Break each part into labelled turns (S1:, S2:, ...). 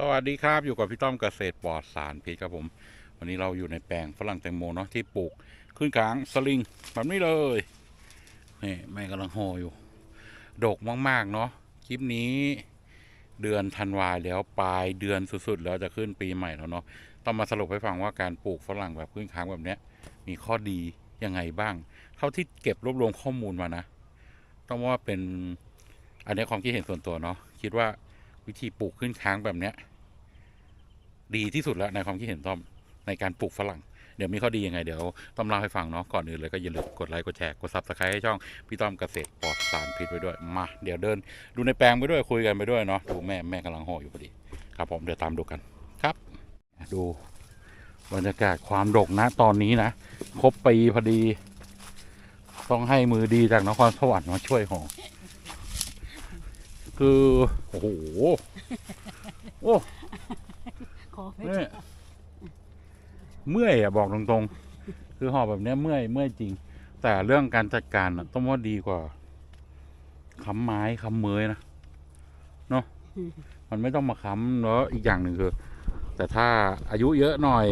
S1: สวัสดีครับอยู่กับพี่ต้อมเกษตรปลอดสารพิษครับผม วันนี้เราอยู่ในแปลงฝรั่งแตงโมเนาะที่ปลูกขึ้นกลางสลิงแบบนี้เลยนี่แม่กำลังห่ออยู่ดกมาก ๆ เนาะคลิปนี้เดือนธันวาแล้วปลายเดือนสุด ๆ แล้วจะขึ้นปีใหม่แล้วเนาะต้องมาสรุปให้ฟังว่าการปลูกฝรั่งแบบขึ้นค้างแบบเนี้ย มีข้อดียังไงบ้าง เท่าที่เก็บรวบรวมข้อมูลมานะ ต้องว่าเป็นอันนี้ความคิดเห็นส่วนตัวเนาะคิดว่า วิธีปลูกขึ้นค้างแบบเนี้ย ดีที่สุดแล้วในความคิดเห็นต้อมในการปลูกฝรั่ง เดี๋ยวมีข้อดียังไง เดี๋ยวต้อมเล่าให้ฟังเนาะก่อนอื่นเลยก็อย่าลืมกดไลค์กดแชร์กดซับสไครต์ให้ช่องพี่ต้อมเกษตรปลอดสารพิษไว้ด้วยมา เดี๋ยวเดิน ดูในแปลงไปด้วยคุยกันไปด้วยเนาะดูแม่แม่กำลังห่ออยู่พอดีครับผมเดี๋ยวตามดูกันครับ ดูบรรยากาศความดกนะตอนนี้นะครบปีพอดี ต้องให้มือดีจากนครสวรรค์มาช่วยห่อ คือ โอ้โห โอ้
S2: ขอไม่
S1: เนี่ยเมื่อยอะบอกตรงๆ คือหอบแบบเนี้ยเมื่อยเมื่อยจริง แต่เรื่องการจัดการอะต้องว่าดีกว่าค้ำไม้ค้ำเมยนะเนาะมันไม่ต้องมาค้ำแล้วอีกอย่างหนึ่งคือ แต่ถ้าอายุเยอะหน่อย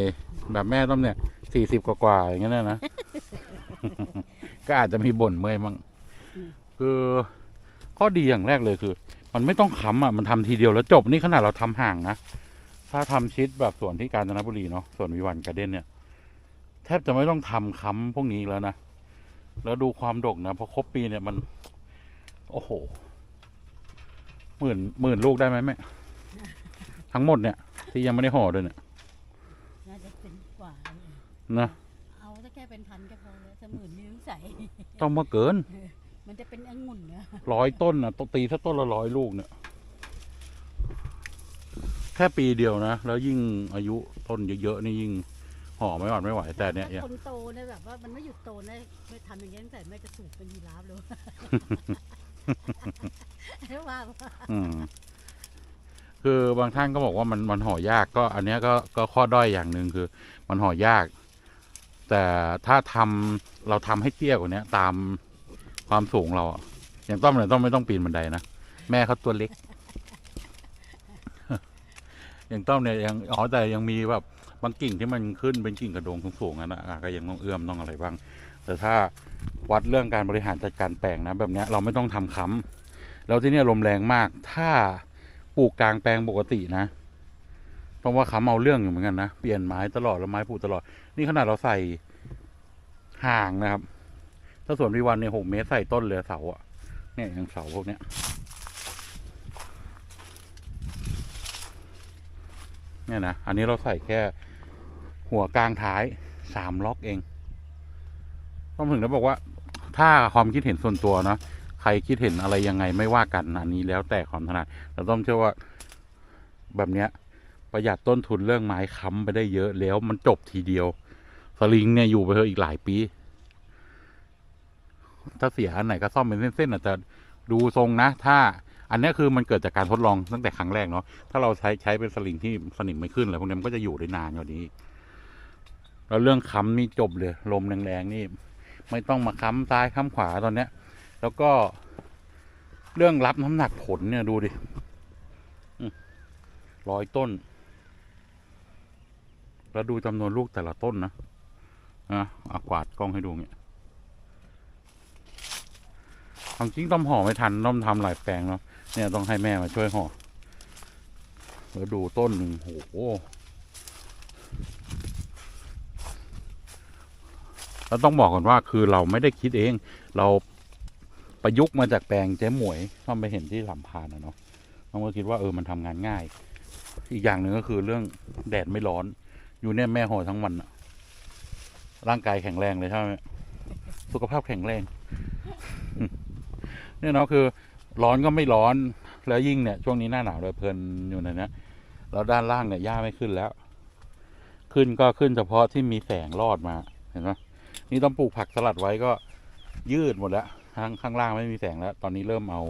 S1: แบบแม่ต้อมเนี่ยสี่สิบกว่าๆอย่างเงี้ยนะ ก็อาจจะมีบ่นเมื่อยมั่งคือ ข้อดีอย่างแรกเลยคือ มันไม่ต้องค้ำอะมันทำทีเดียวแล้วจบนี่ขนาดเราทำห่างนะถ้าทำชิดแบบสวนที่กาญจนบุรีเนาะสวนวิวันการ์เด้นเนี่ย แทบจะไม่ต้องทำค้ำพวกนี้แล้วนะแล้วดูความดกนะพอครบปีเนี่ยมัน โอ้โหหมื่นหมื่นลูกได้ไหมแม่ทั้งหมดเนี่ย ที่ยังไม่ได้ห่อด้วยเนี่ย
S2: น่าจะเป็นกว่าเลย
S1: นะ
S2: เอาถ้าแค่เป็นพันก็พอแล้วถ้าหมื่นนิ้วใส่
S1: ต้องมาเกิน
S2: มันจะเป็นองุ่นนะ
S1: ร้อยต้นนะต้นตีถ้าต้นละร้อยลูกเนี่ย แค่ปีเดียวนะ แล้วยิ่งอายุต้นเยอะๆนี่ยิ่งห่อไม่หวานไม่ไหว แต่เนี่ย
S2: ถ้าคนโตเนี่ยแบบว่ามันไม่หยุดโตนะไม่ทำอย่างนี้ตั้งแต่ไม่กระสูบเป็นยีราฟเลยไม่ว่าว่า
S1: อืมคือบางท่านก็บอกว่ามันมันห่อยากก็ อันเนี้ยก็ก็ข้อด้อยอย่างหนึ่งคือ มันห่อยาก แต่ถ้าทำเราทำให้เตี้ยกว่าเนี้ยตาม ความสูงเราอะอย่างต้อมเนี่ยต้องไม่ต้องปีนบันไดนะแม่เขาตัวเล็ก อย่างต้อมเนี่ยยังอ๋อแต่ยังมีแบบบางกิ่งที่มันขึ้นเป็นกิ่งกระโดงสูงๆอะนะอะก็ยังต้องเอื้อมต้องอะไรบ้าง แต่ถ้าวัดเรื่องการบริหารจัดการแปลงนะ แบบเนี้ยเราไม่ต้องทำค้ำแล้วที่เนี่ยลมแรงมาก ถ้าปลูกกลางแปลงปกตินะต้องว่าค้ำเอาเรื่องอยู่เหมือนกันนะเปลี่ยนไม้ตลอดแล้วไม้ปลูกตลอด นี่ขนาดเราใส่ห่างนะครับ ถ้าสวนวิวันเนี่ยหกเมตรใส่ต้นเลยเสาอะเนี่ยอย่างเสาพวกเนี้ยเนี่ยนะ อันนี้เราใส่แค่หัวกลางท้ายสามล็อกเอง ต้องถึงได้บอกว่า ถ้าความคิดเห็นส่วนตัวเนาะใครคิดเห็นอะไรยังไงไม่ว่ากันอันนี้แล้วแต่ความถนัดแต่ต้องเชื่อว่าแบบเนี้ยประหยัดต้นทุนเรื่องไม้ค้ำไปได้เยอะแล้วมันจบทีเดียว สลิงเนี่ยอยู่ไปเถอะอีกหลายปี ถ้าเสียอันไหนก็ซ่อมเป็นเส้นๆอาจจะดูทรงนะ ถ้าอันนี้คือมันเกิดจากการทดลองตั้งแต่ครั้งแรกเนาะถ้าเราใช้ใช้เป็นสลิงที่สนิมไม่ขึ้นอะไรพวกนี้มันก็จะอยู่ได้นานกว่านี้แล้วเรื่องค้ำนี่จบเลย ลมแรงๆนี่ ไม่ต้องมาค้ำซ้ายค้ำขวาตอนเนี้ย แล้วก็เรื่องรับน้ำหนักผลเนี่ยดูดิร้อยต้น แล้วดูจำนวนลูกแต่ละต้นนะนะอากวาดกล้องให้ดูเนี่ย ความจริงต้อมห่อไม่ทันต้อมทำหลายแปลงเนาะเนี่ยต้องให้แม่มาช่วยห่อแล้วดูต้นหนึ่งโหแล้วต้องบอกก่อนว่าคือเราไม่ได้คิดเอง เราประยุกต์มาจากแปลงเจ๊หมวยต้องไปเห็นที่ลำพานนะเนาะต้องก็คิดว่าเออมันทำงานง่าย อีกอย่างหนึ่งก็คือเรื่องแดดไม่ร้อน อยู่เนี่ยแม่ห่อทั้งวันอะร่างกายแข็งแรงเลยใช่ไหมสุขภาพแข็งแรง นี่ยเนาะคือร้อนก็ไม่ร้อนแล้วยิ่งเนี่ยช่วงนี้หน้าหนาวเลยเพลินอยู่ในเนี้ยแล้วด้านล่างเนี่ยหญ้าไม่ขึ้นแล้ว ขึ้นก็ขึ้นเฉพาะที่มีแสงรอดมาเห็นไหมนี่ต้องปลูกผักสลัดไว้ก็ยืดหมดแล้วข้างข้างล่างไม่มีแสงแล้ว ตอนนี้เริ่มเอา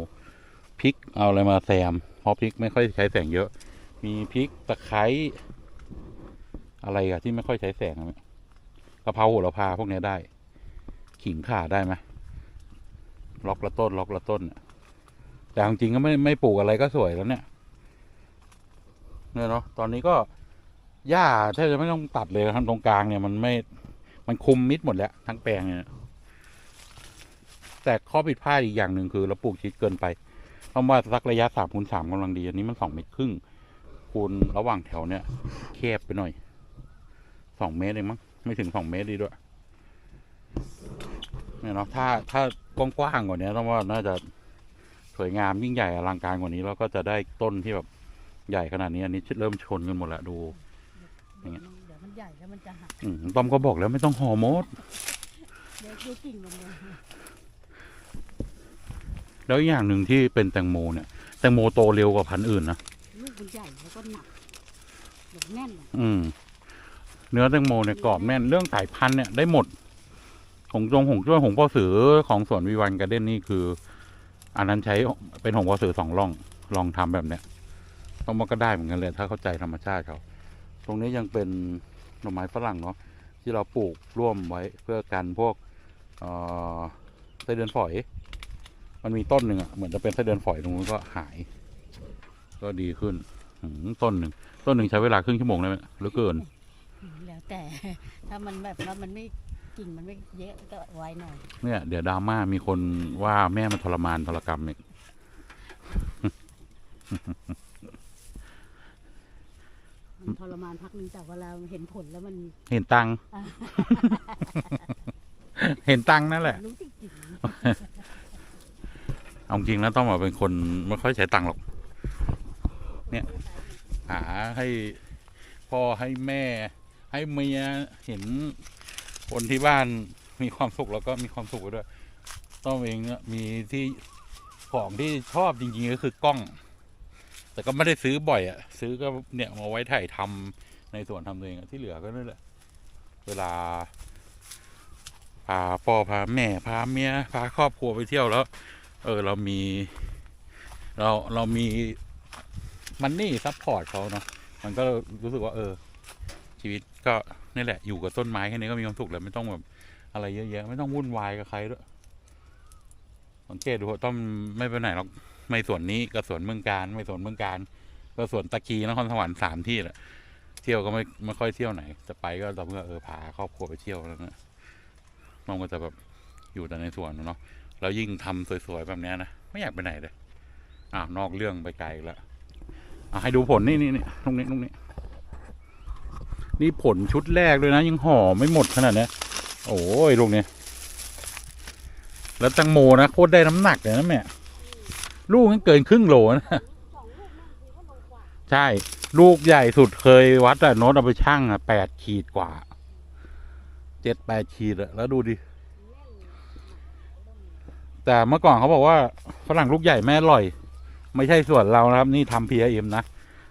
S1: พริกเอาอะไรมาแซมเพราะพริกไม่ค่อยใช้แสงเยอะ มีพริกตะไคร้อะไรอะที่ไม่ค่อยใช้แสงอะกะเพราโหระพาพวกนี้ได้ ขิงข่าได้ไหม ล็อกละต้น ล็อกละต้น แต่จริงก็ไม่ไม่ปลูกอะไรก็สวยแล้วเนี่ยเนี่ยเนาะตอนนี้ก็หญ้าแทบจะไม่ต้องตัดเลยนะครับตรงกลางเนี่ยมันไม่มันคุมมิดหมดแล้วทั้งแปลงเนี่ยแต่ข้อผิดพลาดอีกอย่างหนึ่งคือเราปลูกชิดเกินไปเพราะว่าสักระยะสามคูณสามกำลังดีอันนี้มันสองเมตรครึ่งคูณระหว่างแถวเนี่ยแคบไปหน่อยสองเมตรเองมั้งไม่ถึงสองเมตรดีด้วยเนี่ยเนาะถ้าถ้า กว้างๆกว่านี้ต้องว่าน่าจะสวยงามยิ่งใหญ่อลังการกว่านี้แล้วก็จะได้ต้นที่แบบใหญ่ขนาดนี้อันนี้เริ่มชนกันหมดแล้วดู
S2: เดี๋ยวมันเดี๋ยวมันใหญ่แล้วมันจะหัก
S1: อืมต้อมก็บอกแล้วไม่ต้องห่อหมด
S2: เดี๋ยวดูกิ่งลงเลย
S1: แล้วอีกอย่างหนึ่งที่เป็นแตงโมเนี่ยแตงโมโตเร็วกว่าพันธุ์อื่นนะ
S2: ลูกมันใหญ่แล้วก็หนักแบบแน่นอะ
S1: อืม เนื้อแตงโมเนี่ยกรอบแน่นเรื่องสายพันธุ์เนี่ยได้หมด ของจงหงจ้วยหงพ่อสือของสวนวิวันการ์เด้นนี่คือ อันนั้นใช้เป็นหงพ่อสือสองร่องลองทำแบบเนี้ยต้องมันก็ได้เหมือนกันเลย ถ้าเข้าใจธรรมชาติเขาตรงนี้ยังเป็นหน่อไม้ฝรั่งเนาะที่เราปลูกร่วมไว้เพื่อกันพวกเอ่อไส้เดือนฝอย มันมีต้นหนึ่งอะเหมือนจะเป็นไส้เดือนฝอยตรงนู้นก็หาย ก็ดีขึ้นต้นหนึ่งต้นหนึ่งใช้เวลาครึ่งชั่วโมงได้ไหมหรือเกิน
S2: แล้วแต่ถ้ามันแบบว่ามันไม่ กิ่งมันไม่เยอะก็ไว้หน่อย
S1: เนี่ยเดี๋ยวดราม่ามีคนว่าแม่มันทรมานทรกรรมเนี่ย
S2: มันทรมานพักหนึงแต่เวลาเห็นผลแล้วมัน
S1: เห็นตังค์
S2: อะ
S1: เห็นตังค์นั่นแหละ
S2: รู้จริง
S1: เอาจริงแล้วต้องมาเป็นคนไม่ค่อยใช้ตังค์หรอก เนี่ยหาให้พ่อให้แม่ ให้เมียเห็น คนที่บ้านมีความสุขแล้วก็มีความสุขไปด้วยต้องเองมีที่ของที่ชอบจริงๆก็คือกล้อง แต่ก็ไม่ได้ซื้อบ่อยอะซื้อก็เนี่ยมาไว้ถ่ายทำในส่วนทำตัวเองที่เหลือก็นั่นแหละ เวลาพาพ่อพาแม่พาเมียพาครอบครัวไปเที่ยวแล้ว เออเรามี เราเรามีมันนี่ซัพพอร์ตเขาเนาะมันก็รู้สึกว่า เออ ชีวิตก็ นี่แหละ อยู่กับต้นไม้แค่นี้ก็มีความสุขแล้วไม่ต้องแบบอะไรเยอะแยะไม่ต้องวุ่นวายกับใครด้วยสังเกตดูต้อมไม่ไปไหนหรอกไม่สวนนี้ก็สวนเมืองการไม่สวนเมืองการก็สวนตะกีนครสวรรค์สามที่แหละเที่ยวก็ไม่ไม่ค่อยเที่ยวไหน จะไปก็ต่อเมื่อเออพาครอบครัวไปเที่ยวแล้วนะน้องก็จะแบบอยู่แต่ในสวนเนาะแล้วยิ่งทำสวยๆแบบนี้นะไม่อยากไปไหนเลยอ้านอกเรื่องไปไกลแล้วอะให้ดูผลนี่นี่นี่ตรงนี้ตรงนี้ นี่ผลชุดแรกเลยนะ ยังห่อไม่หมดขนาดนี้โอ้ยลูกเนี้ยแล้วตังโมนะโคตรได้น้ำหนักเลยนะแม่ลูกยังเกินครึ่งโลนะใช่ ลูกใหญ่สุดเคยวัดอะโน้ตเอาไปชั่งอะแปดขีดกว่าเจ็ดแปดขีดอะแล้วดูดิแต่เมื่อก่อนเขาบอกว่าฝรั่งลูกใหญ่แม่อร่อย ไม่ใช่ส่วนเรานะครับ นี่ทำพีเอ็มนะ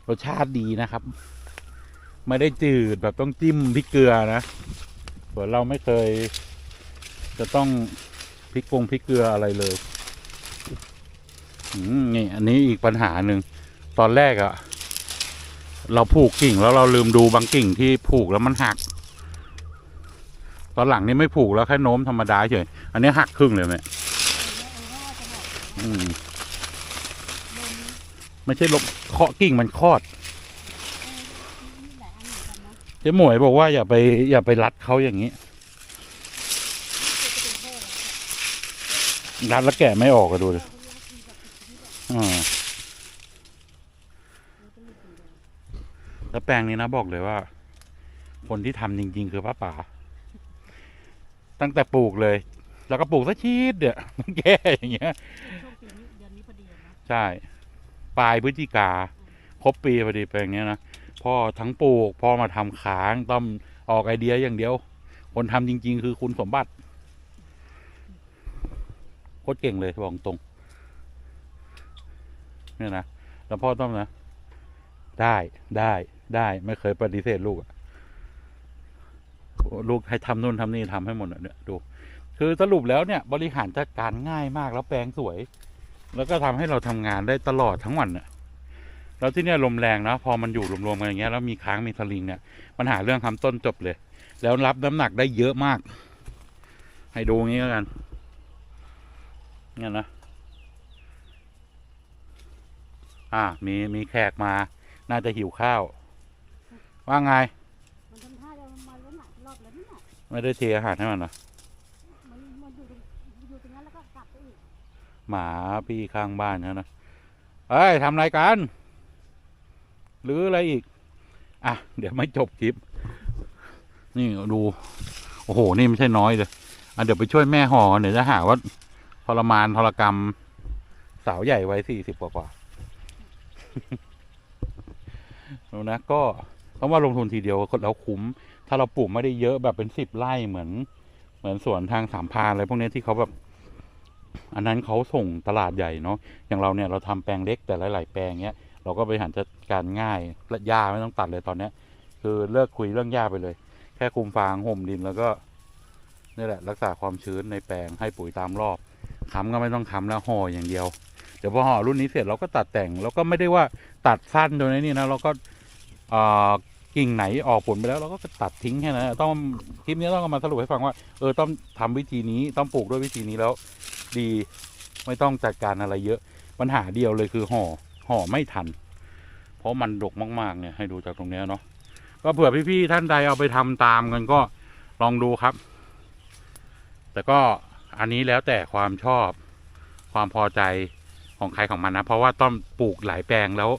S1: รสชาติดีนะครับ ไม่ได้จืดแบบต้องจิ้มพริกเกลือนะส่วนเราไม่เคย จะต้องพริกกงพริกเกลืออะไรเลยนี่อันนี้อีกปัญหาหนึ่งตอนแรกอะเราผูกกิ่งแล้วเราลืมดูบางกิ่งที่ผูกแล้วมันหัก ตอนหลังนี่ไม่ผูกแล้วแค่โน้มธรรมดาเฉยอันนี้หักครึ่งเลยไหมอืมไม่ใช่ลบเคาะกิ่งมันคลอด เจ๊หมวยบอกว่าอย่าไปอย่าไปรัดเขาอย่างนี้ รัดแล้วแกะไม่ออกก็ดูเลยอ่าแล้วแปลงนี้นะบอกเลยว่า คนที่ทำจริง ๆ คือป้าป๋าตั้งแต่ปลูกเลย แล้วก็ปลูกซะชีดเดี๋ยวแก่อย่างเงี้ยใช่ ปลายพฤศจิกาครบปีพอดีแปลงนี้นะ พ่อทั้งปลูกพ่อมาทำค้างต้องออกไอเดียอย่างเดียว คนทำจริง ๆ คือคุณสมบัติโคตรเก่งเลยบอกตรงเนี่ยนะแล้วพ่อต้องนะ ได้ได้ได้ไม่เคยปฏิเสธลูกลูกให้ทำนู่นทำนี่ทำให้หมดอะเนี่ยดู คือสรุปแล้วเนี่ย บริหารจัดการง่ายมากแล้วแปลงสวย แล้วก็ทำให้เราทำงานได้ตลอดทั้งวันน่ะ แล้วที่เนี่ยลมแรงนะพอมันอยู่รวมๆกันอย่างเงี้ยแล้วมีค้างมีสลิงเนี่ยปัญหาเรื่องทำต้นจบเลย แล้วรับน้ำหนักได้เยอะมาก ให้ดูงี้แล้วกันเนี่ยนะอ่ามีมีแขกมา น่าจะหิวข้าว ว่าไง
S2: มันทำท่าจะมาเล่นหลายรอบแล้วนี่น่ะ
S1: ไม่ได้เทอาหารให้มันเหรอ
S2: มันมันอยู่ตรงอยู่ตรงนั้นแล้วก็กลับไปอีก
S1: หมาพี่ข้างบ้านเขานะเอ้ยทำอะไรกัน หรืออะไรอีก อะ เดี๋ยวไม่จบคลิป นี่ดู โอ้โห นี่ไม่ใช่น้อยเลยอะเดี๋ยวไปช่วยแม่ห่อเดี๋ยวจะหาว่าทรมานทรกรรม สาวใหญ่ไว้สี่สิบกว่ากว่าดูนะ ก็ต้องว่าลงทุนทีเดียวแล้วคุ้ม ถ้าเราปลูกไม่ได้เยอะแบบเป็นสิบไร่เหมือน เหมือนสวนทางสามพานอะไรพวกนี้ที่เขาแบบ อันนั้นเขาส่งตลาดใหญ่เนาะอย่างเราเนี่ยเราทำแปลงเล็กแต่หลาย ๆ แปลงเนี้ย เราก็บริหารจัดการง่ายและหญ้าไม่ต้องตัดเลยตอนเนี้ยคือเลิกคุยเรื่องหญ้าไปเลย แค่คุมฟางห่มดินแล้วก็นี่แหละ รักษาความชื้นในแปลงให้ปุ๋ยตามรอบค้ำก็ไม่ต้องค้ำแล้วห่ออย่างเดียวเดี๋ยวพอห่อรุ่นนี้เสร็จเราก็ตัดแต่งแล้วก็ไม่ได้ว่าตัดสั้นโดยนี่นะเราก็เอ่อกิ่งไหนออกผลไปแล้วเราก็ตัดทิ้งแค่นั้นต้องคลิปนี้ต้องมาสรุปให้ฟังว่าเออต้องทำวิธีนี้ต้องปลูกด้วยวิธีนี้แล้ว ดีไม่ต้องจัดการอะไรเยอะปัญหาเดียวเลยคือห่อ ห่อไม่ทัน เพราะมันดกมากๆเนี่ยให้ดูจากตรงเนี้ยเนาะก็เผื่อพี่ๆท่านใดเอาไปทำตามกันก็ลองดูครับ แต่ก็อันนี้แล้วแต่ความชอบความพอใจของใครของมันนะ เพราะว่าต้องปลูกหลายแปลงแล้ว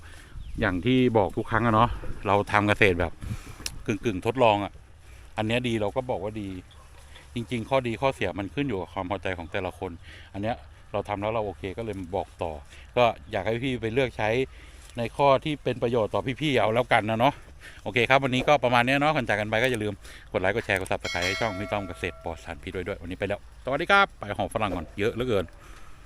S1: อย่างที่บอกทุกครั้งอะเนาะเราทำเกษตรแบบกึ่งกึ่งๆทดลองอะอันนี้ดีเราก็บอกว่าดี จริง ๆ ข้อดีข้อเสียมันขึ้นอยู่กับความพอใจของแต่ละคน อันเนี้ย เราทำแล้วเราโอเคก็เลยบอกต่อ ก็อยากให้พี่ไปเลือกใช้ในข้อที่เป็นประโยชน์ต่อพี่ๆเอาแล้วกันนะเนาะโอเคครับวันนี้ก็ประมาณนี้เนาะก่อนจากกันไปก็อย่าลืมกดไลค์กดแชร์กดซับสไครต์ให้ช่องพี่ต้อมเกษตรปลอดสารพิษด้วยด้วยวันนี้ไปแล้วสวัสดีครับไปหอมฝรั่งก่อนเยอะเหลือเกิน